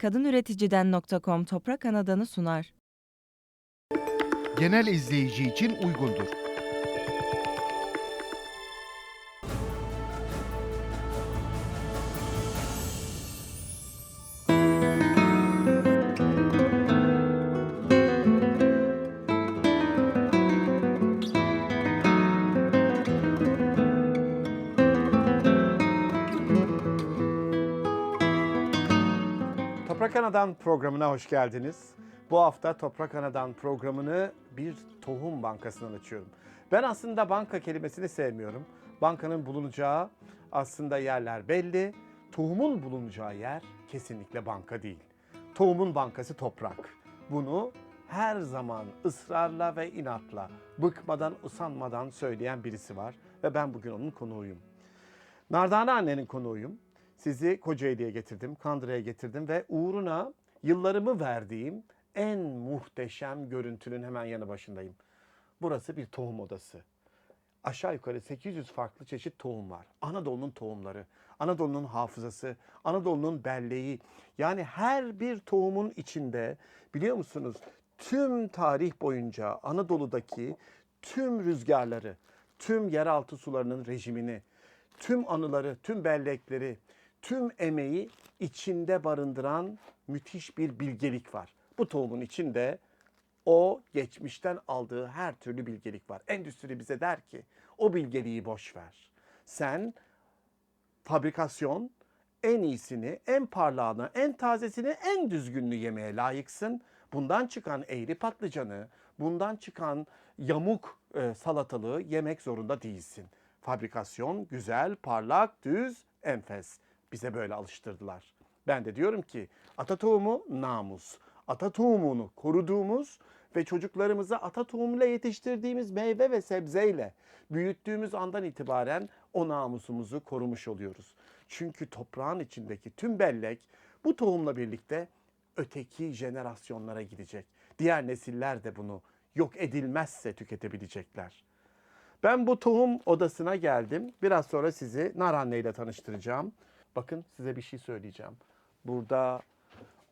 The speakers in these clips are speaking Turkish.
kadınüreticiden.com Toprak Anadan'ı sunar. genel izleyici için uygundur. Toprak Anadan programına hoş geldiniz. Bu hafta Toprak Anadan programını bir tohum bankasından açıyorum. Ben aslında banka kelimesini sevmiyorum. Bankanın bulunacağı aslında yerler belli. Tohumun bulunacağı yer kesinlikle banka değil. Tohumun bankası toprak. Bunu her zaman ısrarla ve inatla, bıkmadan, usanmadan söyleyen birisi var ve ben bugün onun konuğuyum. Nardane annenin konuğuyum. Sizi Kocaeli'ye getirdim, Kandıra'ya getirdim ve uğruna yıllarımı verdiğim en muhteşem görüntünün hemen yanı başındayım. Burası bir tohum odası. Aşağı yukarı 800 farklı çeşit tohum var. Anadolu'nun tohumları, Anadolu'nun hafızası, Anadolu'nun belleği. Yani her bir tohumun içinde biliyor musunuz tüm tarih boyunca Anadolu'daki tüm rüzgarları, tüm yeraltı sularının rejimini, tüm anıları, tüm bellekleri, tüm emeği içinde barındıran müthiş bir bilgelik var. Bu tohumun içinde o geçmişten aldığı her türlü bilgelik var. Endüstri bize der ki o bilgeliği boş ver. Sen fabrikasyon en iyisini, en parlağını, en tazesini, en düzgününü yemeye layıksın. Bundan çıkan eğri patlıcanı, bundan çıkan yamuk e, salatalığı yemek zorunda değilsin. Fabrikasyon güzel, parlak, düz, enfes. Bize böyle alıştırdılar. Ben de diyorum ki ata tohumu namus. Ata tohumunu koruduğumuz ve çocuklarımıza ata tohumuyla yetiştirdiğimiz meyve ve sebzeyle büyüttüğümüz andan itibaren o namusumuzu korumuş oluyoruz. Çünkü toprağın içindeki tüm bellek bu tohumla birlikte öteki jenerasyonlara gidecek. Diğer nesiller de bunu yok edilmezse tüketebilecekler. Ben bu tohum odasına geldim. Biraz sonra sizi nar anne ile tanıştıracağım. Bakın size bir şey söyleyeceğim. Burada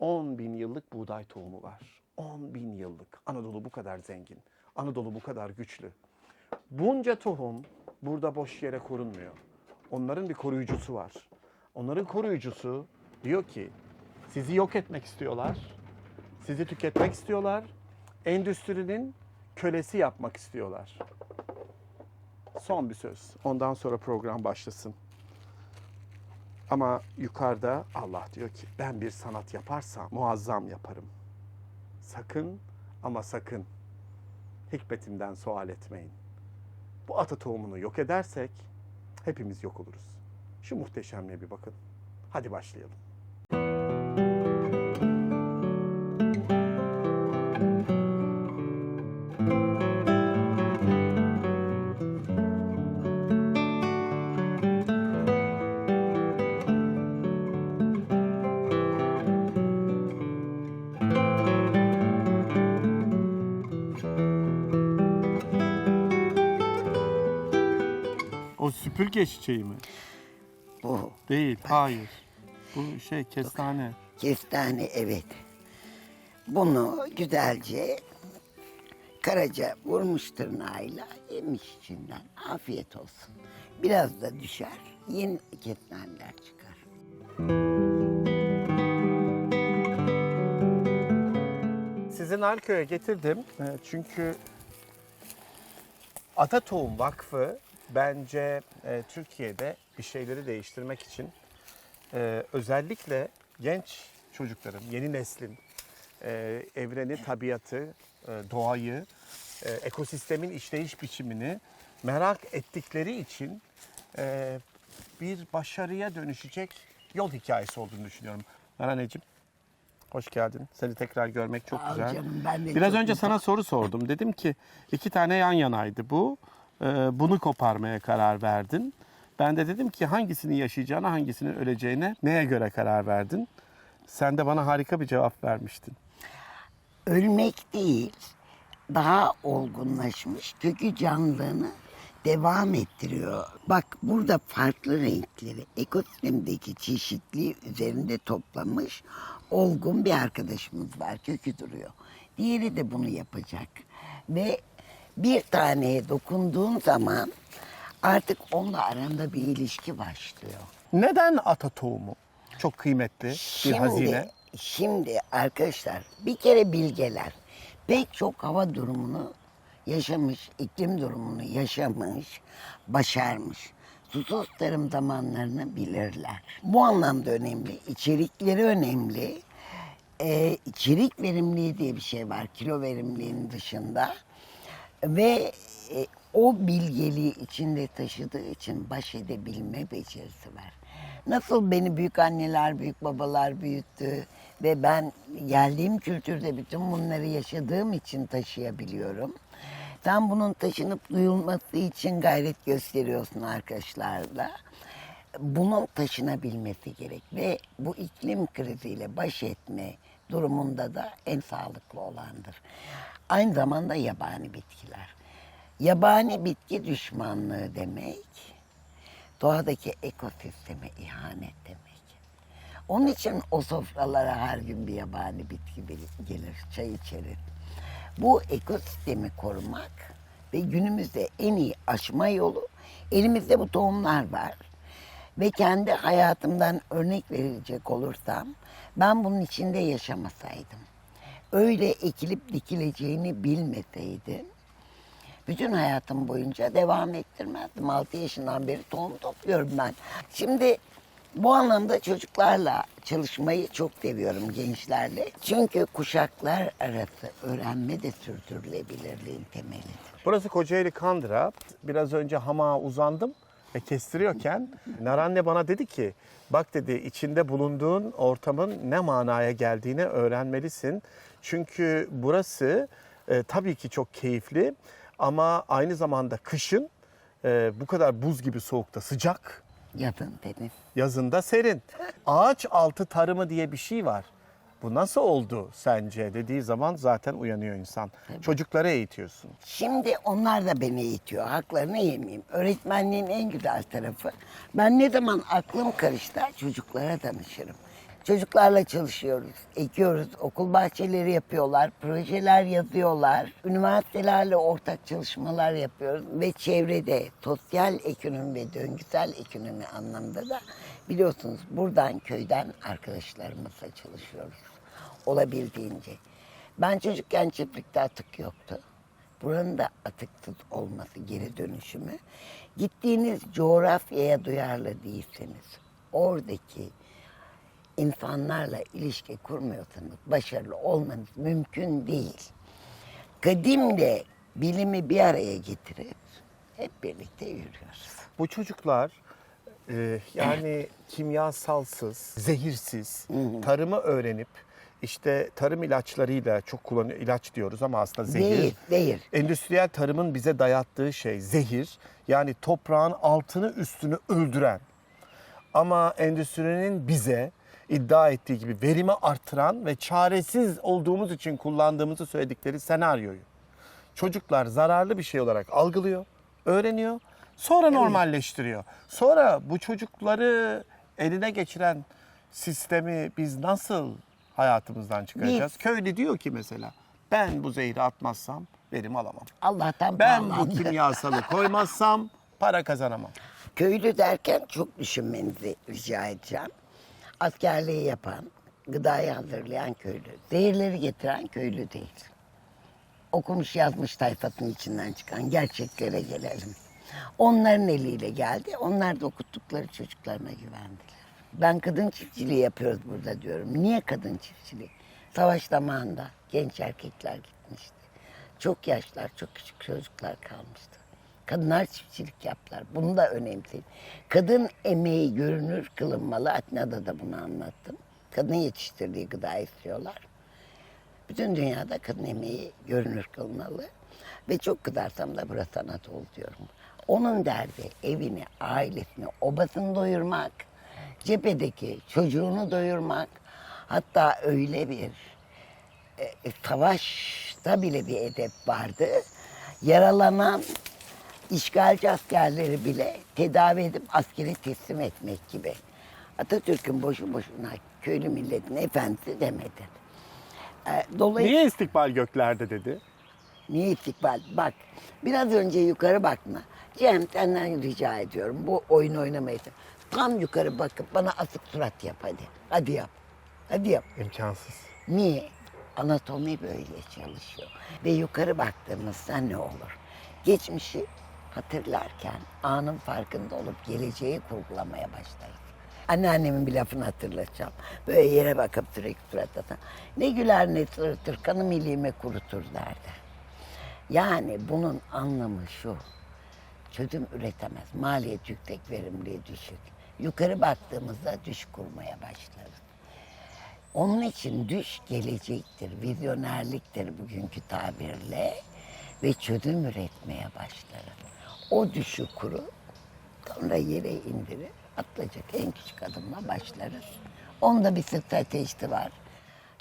10 bin yıllık buğday tohumu var. 10 bin yıllık. Anadolu bu kadar zengin. Anadolu bu kadar güçlü. Bunca tohum burada boş yere korunmuyor. Onların bir koruyucusu var. Onların koruyucusu diyor ki sizi yok etmek istiyorlar. Sizi tüketmek istiyorlar. Endüstrinin kölesi yapmak istiyorlar. Son bir söz. Ondan sonra program başlasın. Ama yukarıda Allah diyor ki ben bir sanat yaparsam muazzam yaparım. Sakın ama sakın hikmetimden sual etmeyin. Bu ata tohumunu yok edersek hepimiz yok oluruz. Şu muhteşemliğe bir bakın. Hadi başlayalım. Süpürge çiçeği mi? Bu Değil, hayır. Bu şey kestane. kestane evet. Bunu güzelce karaca vurmuş tırnağıyla yemiş içinden. Afiyet olsun. Biraz da düşer. Yeni kestaneler çıkar. Sizi Narköy'e getirdim. E, Çünkü Ata Tohum Vakfı bence e, Türkiye'de bir şeyleri değiştirmek için e, özellikle genç çocukların, yeni neslin e, evreni, tabiatı, e, doğayı, e, ekosistemin işleyiş biçimini merak ettikleri için e, bir başarıya dönüşecek yol hikayesi olduğunu düşünüyorum. Naraneciğim, hoş geldin. Seni tekrar görmek çok ol güzel. canım, ben de Biraz çok önce mutlu- sana soru sordum. Dedim ki iki tane yan yanaydı bu. Ee, bunu koparmaya karar verdin. Ben de dedim ki hangisini yaşayacağına, hangisinin öleceğine neye göre karar verdin? Sen de bana harika bir cevap vermiştin. Ölmek değil, daha olgunlaşmış kökü canlılığını devam ettiriyor. Bak burada farklı renkleri ekosistemdeki çeşitliği üzerinde toplamış olgun bir arkadaşımız var. Kökü duruyor. Diğeri de bunu yapacak. Ve bir taneye dokunduğun zaman artık onunla aranda bir ilişki başlıyor. Neden ata tohumu? Çok kıymetli bir Şimdi, hazine. şimdi arkadaşlar bir kere bilgeler pek çok hava durumunu yaşamış, iklim durumunu yaşamış, başarmış. Susuz tarım zamanlarını bilirler. Bu anlamda önemli. İçerikleri önemli. Ee, içerik verimliliği diye bir şey var kilo verimliliğinin dışında. Ve e, o bilgeliği içinde taşıdığı için baş edebilme becerisi var. Nasıl beni büyük anneler, büyük babalar büyüttü ve ben geldiğim kültürde bütün bunları yaşadığım için taşıyabiliyorum. Sen bunun taşınıp duyulması için gayret gösteriyorsun arkadaşlarla. Bunun taşınabilmesi gerek ve bu iklim kriziyle baş etme durumunda da en sağlıklı olandır. Aynı zamanda yabani bitkiler. Yabani bitki düşmanlığı demek, doğadaki ekosisteme ihanet demek. Onun için o sofralara her gün bir yabani bitki gelir, çay içeriz. Bu ekosistemi korumak ve günümüzde en iyi aşma yolu elimizde bu tohumlar var. Ve kendi hayatımdan örnek verecek olursam ben bunun içinde yaşamasaydım, öyle ekilip dikileceğini bilmeseydim bütün hayatım boyunca devam ettirmezdim. 6 yaşından beri tohum topluyorum ben. Şimdi bu anlamda çocuklarla çalışmayı çok seviyorum gençlerle. Çünkü kuşaklar arası öğrenme de sürdürülebilirliğin temelidir. Burası Kocaeli Kandıra. Biraz önce hamağa uzandım ve kestiriyorken Naranne bana dedi ki bak dedi içinde bulunduğun ortamın ne manaya geldiğini öğrenmelisin. Çünkü burası e, tabii ki çok keyifli ama aynı zamanda kışın e, bu kadar buz gibi soğukta sıcak, Yazın dedim. yazında serin. Ağaç altı tarımı diye bir şey var. Bu nasıl oldu sence dediği zaman zaten uyanıyor insan. Çocukları eğitiyorsun. Şimdi onlar da beni eğitiyor. Haklarını yemeyeyim. Öğretmenliğin en güzel tarafı. Ben ne zaman aklım karıştı çocuklara danışırım. Çocuklarla çalışıyoruz, ekiyoruz, okul bahçeleri yapıyorlar, projeler yazıyorlar, üniversitelerle ortak çalışmalar yapıyoruz ve çevrede sosyal ekonomi ve döngüsel ekonomi anlamda da biliyorsunuz buradan köyden arkadaşlarımızla çalışıyoruz olabildiğince. Ben çocukken çiftlikte atık yoktu. Buranın da atıksız olması geri dönüşümü. Gittiğiniz coğrafyaya duyarlı değilseniz, oradaki insanlarla ilişki kurmuyorsanız başarılı olmanız mümkün değil. Kadimle bilimi bir araya getirip hep birlikte yürüyoruz. Bu çocuklar e, yani kimyasalsız, zehirsiz tarımı öğrenip işte tarım ilaçlarıyla çok kullanıyor ilaç diyoruz ama aslında zehir. Değil, değil. Endüstriyel tarımın bize dayattığı şey zehir. Yani toprağın altını üstünü öldüren. Ama endüstrinin bize iddia ettiği gibi verimi artıran ve çaresiz olduğumuz için kullandığımızı söyledikleri senaryoyu. Çocuklar zararlı bir şey olarak algılıyor, öğreniyor, sonra normalleştiriyor. Sonra bu çocukları eline geçiren sistemi biz nasıl hayatımızdan çıkaracağız? Köylü diyor ki mesela ben bu zehri atmazsam verim alamam. Allah'tan Ben bu bağlandı. kimyasalı koymazsam para kazanamam. Köylü derken çok düşünmenizi rica edeceğim. Askerliği yapan, gıdayı hazırlayan köylü. Zehirleri getiren köylü değil. Okumuş yazmış tayfasının içinden çıkan gerçeklere gelelim. Onların eliyle geldi. Onlar da okuttukları çocuklarına güvendiler. Ben kadın çiftçiliği yapıyoruz burada diyorum. Niye kadın çiftçiliği? Savaş zamanında genç erkekler gitmişti. Çok yaşlar, çok küçük çocuklar kalmıştı. Kadınlar çiftçilik yaptılar. Bunu da önemseyin. Kadın emeği görünür kılınmalı. Atina'da da bunu anlattım. Kadın yetiştirdiği gıda istiyorlar. Bütün dünyada kadın emeği görünür kılmalı. Ve çok kızarsam da burası sanat ol diyorum. Onun derdi evini, ailesini, obasını doyurmak. Cephedeki çocuğunu doyurmak. Hatta öyle bir e, savaşta bile bir edep vardı. Yaralanan işgalci askerleri bile tedavi edip askere teslim etmek gibi. Atatürk'ün boşu boşuna köylü milletin efendisi demedi. Ee, Dolayısıyla Niye istikbal göklerde dedi? Niye istikbal? Bak biraz önce yukarı bakma. Cem senden rica ediyorum bu oyun oynamayı. Tam yukarı bakıp bana asık surat yap hadi. Hadi yap. Hadi yap. İmkansız. Niye? Anatomi böyle çalışıyor. Ve yukarı baktığımızda ne olur? Geçmişi hatırlarken anın farkında olup geleceği kurgulamaya başlarız. Anneannemin bir lafını hatırlatacağım. Böyle yere bakıp sürekli surat atan. Ne güler ne sırıtır, kanım iliğime kurutur derdi. Yani bunun anlamı şu. Çözüm üretemez. Maliyet yüksek, verimliği düşük. Yukarı baktığımızda düş kurmaya başlarız. Onun için düş gelecektir, vizyonerliktir bugünkü tabirle ve çözüm üretmeye başlarız. O düşü kuru, sonra yere indirir, atlayacak en küçük adımla başlarız. Onda bir stratejisi var.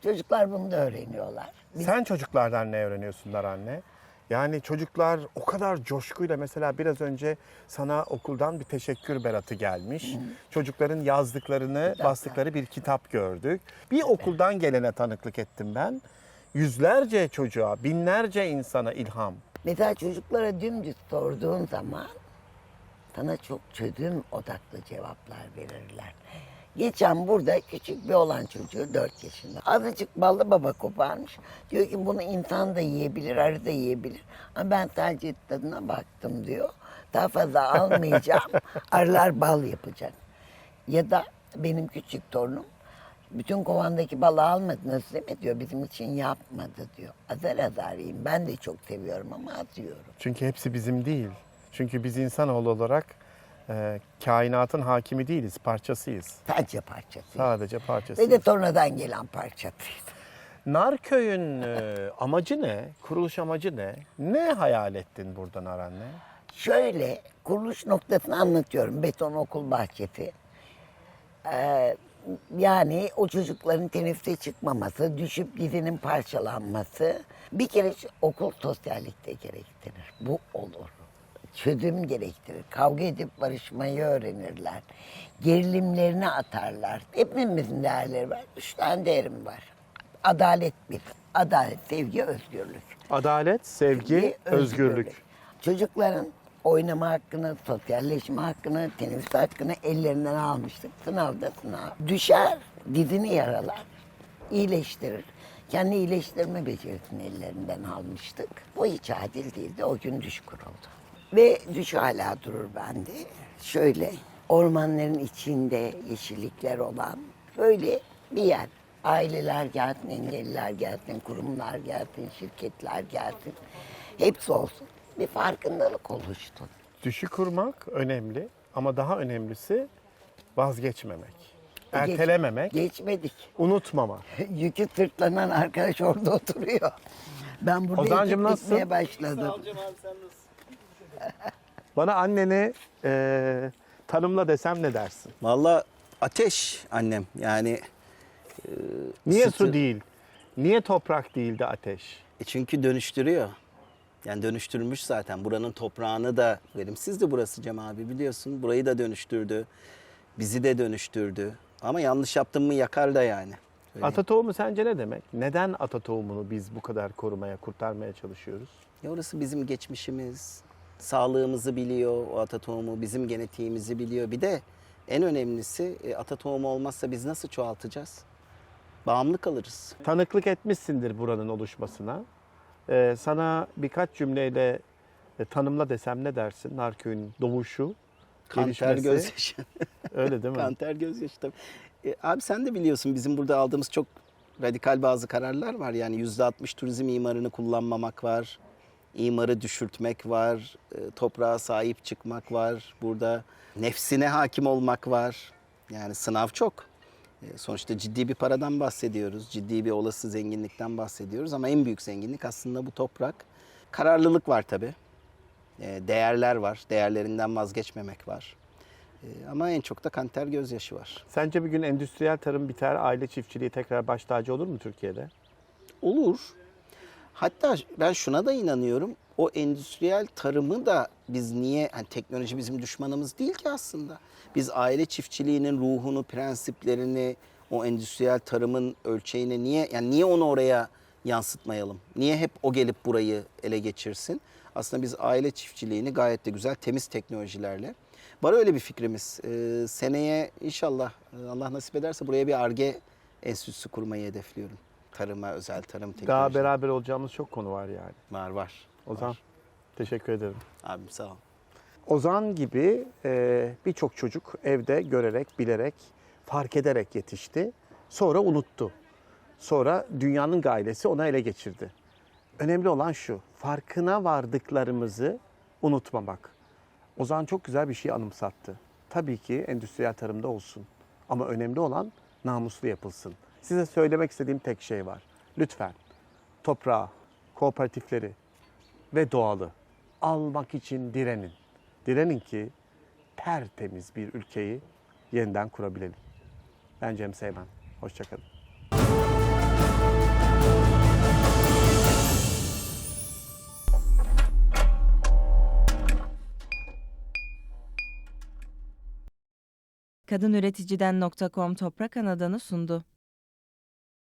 Çocuklar bunu da öğreniyorlar. Biz Sen çocuklardan ne öğreniyorsunlar anne? Yani çocuklar o kadar coşkuyla mesela biraz önce sana okuldan bir teşekkür beratı gelmiş. Çocukların yazdıklarını, Kitaplar. bastıkları bir kitap gördük. Bir okuldan gelene tanıklık ettim ben. Yüzlerce çocuğa, binlerce insana ilham. Mesela çocuklara dümdüz sorduğun zaman sana çok çözüm odaklı cevaplar verirler. Geçen burada küçük bir olan çocuğu 4 yaşında. Azıcık ballı baba koparmış. Diyor ki bunu insan da yiyebilir, arı da yiyebilir. Ama ben sadece tadına baktım diyor. Daha fazla almayacağım. Arılar bal yapacak. Ya da benim küçük torunum bütün kovandaki balı almadınız değil mi diyor. Bizim için yapmadı diyor. Azar azar yiyeyim. Ben de çok seviyorum ama atıyorum. Çünkü hepsi bizim değil. Çünkü biz insanoğlu olarak e, kainatın hakimi değiliz, parçasıyız. Sadece parçası. Sadece Ve de parçasıyız. tornadan gelen parçasıydı. Narköy'ün e, amacı ne? Kuruluş amacı ne? Ne hayal ettin burada Nar anne? Şöyle kuruluş noktasını anlatıyorum. Beton okul bahçesi. Ee, yani o çocukların teneffüse çıkmaması, düşüp dizinin parçalanması. Bir kere okul sosyallikte gerektirir. Bu olur. Çözüm gerektirir. Kavga edip barışmayı öğrenirler. Gerilimlerini atarlar. Hepimizin değerleri var. Üç tane değerim var. Adalet bir. Adalet, sevgi, özgürlük. Adalet, sevgi, Sevgi, özgürlük. Çocukların oynama hakkını, sosyalleşme hakkını, teneffüs hakkını ellerinden almıştık. Sınavda sınav. Düşer, dizini yaralar, iyileştirir. Kendi iyileştirme becerisini ellerinden almıştık. Bu hiç adil değildi. O gün düş kuruldu. Ve düş hala durur bende. Şöyle ormanların içinde yeşillikler olan böyle bir yer. Aileler gelsin, engelliler gelsin, kurumlar gelsin, şirketler gelsin. Hepsi olsun. Bir farkındalık oluştu. Düşü kurmak önemli ama daha önemlisi vazgeçmemek. Geç- Ertelememek, Geçmedik. unutmamak. Yükü sırtlanan arkadaş orada oturuyor. Ben burada Ozancığım ekip nasılsın? başladım. Bana anneni e, tanımla desem ne dersin? Valla ateş annem yani Niye Sütü- su değil? Niye toprak değil de ateş? e çünkü dönüştürüyor. Yani dönüştürmüş zaten. Buranın toprağını da verimsizdi burası Cem abi biliyorsun. Burayı da dönüştürdü. Bizi de dönüştürdü. Ama yanlış yaptım mı yakar da yani. Öyle. Ata tohumu sence ne demek? Neden ata tohumunu biz bu kadar korumaya, kurtarmaya çalışıyoruz? Ya orası bizim geçmişimiz. Sağlığımızı biliyor o ata tohumu. Bizim genetiğimizi biliyor. Bir de en önemlisi e, ata tohumu olmazsa biz nasıl çoğaltacağız? Bağımlı kalırız. Tanıklık etmişsindir buranın oluşmasına. Ee, sana birkaç cümleyle e, tanımla desem ne dersin? Narköy'ün doğuşu, Kanter gözyaşı. Öyle değil mi? Kanter gözyaşı tabii. E, abi sen de biliyorsun bizim burada aldığımız çok radikal bazı kararlar var. Yani %60 turizm imarını kullanmamak var. İmarı düşürtmek var. e, toprağa sahip çıkmak var. Burada nefsine hakim olmak var. Yani sınav çok. E, sonuçta ciddi bir paradan bahsediyoruz. Ciddi bir olası zenginlikten bahsediyoruz. Ama en büyük zenginlik aslında bu toprak. Kararlılık var tabii. E, değerler var. Değerlerinden vazgeçmemek var. E, ama en çok da kanter gözyaşı var. Sence bir gün endüstriyel tarım biter, aile çiftçiliği tekrar baş tacı olur mu Türkiye'de? Olur. Hatta ben şuna da inanıyorum. O endüstriyel tarımı da biz niye hani teknoloji bizim düşmanımız değil ki aslında. Biz aile çiftçiliğinin ruhunu, prensiplerini, o endüstriyel tarımın ölçeğini niye yani niye onu oraya yansıtmayalım? Niye hep o gelip burayı ele geçirsin? Aslında biz aile çiftçiliğini gayet de güzel temiz teknolojilerle Var öyle bir fikrimiz. Ee, seneye inşallah e, Allah nasip ederse buraya bir ARGE enstitüsü kurmayı hedefliyorum. Tarıma özel tarım teknoloji. Daha beraber olacağımız çok konu var yani. Var var. Ozan Var. teşekkür ederim. Abim sağ ol. Ozan gibi e, birçok çocuk evde görerek, bilerek, fark ederek yetişti. Sonra unuttu. Sonra dünyanın gailesi ona ele geçirdi. Önemli olan şu, farkına vardıklarımızı unutmamak. Ozan çok güzel bir şey anımsattı. Tabii ki endüstriyel tarımda olsun. Ama önemli olan namuslu yapılsın. Size söylemek istediğim tek şey var. Lütfen toprağı, kooperatifleri ve doğalı almak için direnin. Direnin ki tertemiz bir ülkeyi yeniden kurabilelim. Ben Cem Seymen. Hoşçakalın. Kadınüreticiden.com Toprak Anadan'ı sundu.